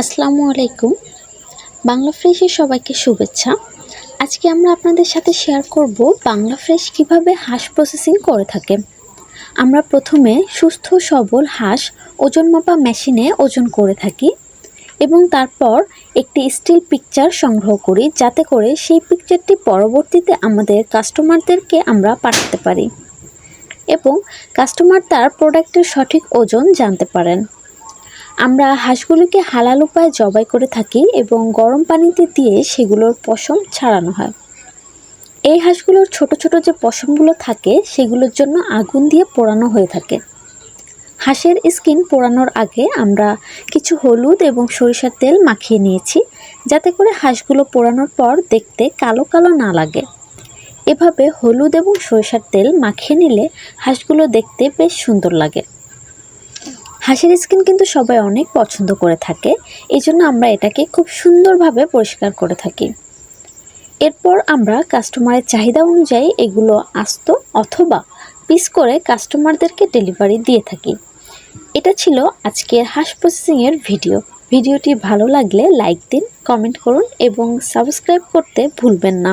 আসসালামু আলাইকুম। বাংলা ফ্রেশে সবাইকে শুভেচ্ছা। আজকে আমরা আপনাদের সাথে শেয়ার করব বাংলা ফ্রেশ কীভাবে হাঁস প্রসেসিং করে থাকে। আমরা প্রথমে সুস্থ, সবল হাঁস ওজন মাপা মেশিনে ওজন করে থাকি এবং তারপর একটি স্টিল পিকচার সংগ্রহ করি যাতে করে সেই পিকচারটি পরবর্তীতে আমাদের কাস্টমারদেরকে আমরা পাঠাতে পারি এবং কাস্টমার তার প্রোডাক্টের সঠিক ওজন জানতে পারেন। আমরা হাঁসগুলোকে হালাল উপায়ে জবাই করে থাকি এবং গরম পানিতে দিয়ে সেগুলোর পশম ছাড়ানো হয়। এই হাঁসগুলোর ছোট ছোট যে পশমগুলো থাকে, সেগুলোর জন্য আগুন দিয়ে পোড়ানো হয়ে থাকে। হাঁসের স্কিন পোড়ানোর আগে আমরা কিছু হলুদ এবং সরিষার তেল মাখিয়ে নিয়েছি, যাতে করে হাঁসগুলো পোড়ানোর পর দেখতে কালো কালো না লাগে। এভাবে হলুদ এবং সরিষার তেল মাখিয়ে নিলে হাঁসগুলো দেখতে বেশ সুন্দর লাগে। হাঁসের স্কিন কিন্তু সবাই অনেক পছন্দ করে থাকে এই জন্য আমরা এটাকে খুব সুন্দরভাবে পরিষ্কার করে থাকি। এরপর আমরা কাস্টমারের চাহিদা অনুযায়ী এগুলো আস্ত অথবা পিস করে কাস্টমারদেরকে ডেলিভারি দিয়ে থাকি। এটা ছিল আজকের হাঁস প্রসেসিংয়ের ভিডিও ভিডিওটি ভালো লাগলে লাইক দিন কমেন্ট করুন এবং সাবস্ক্রাইব করতে ভুলবেন না।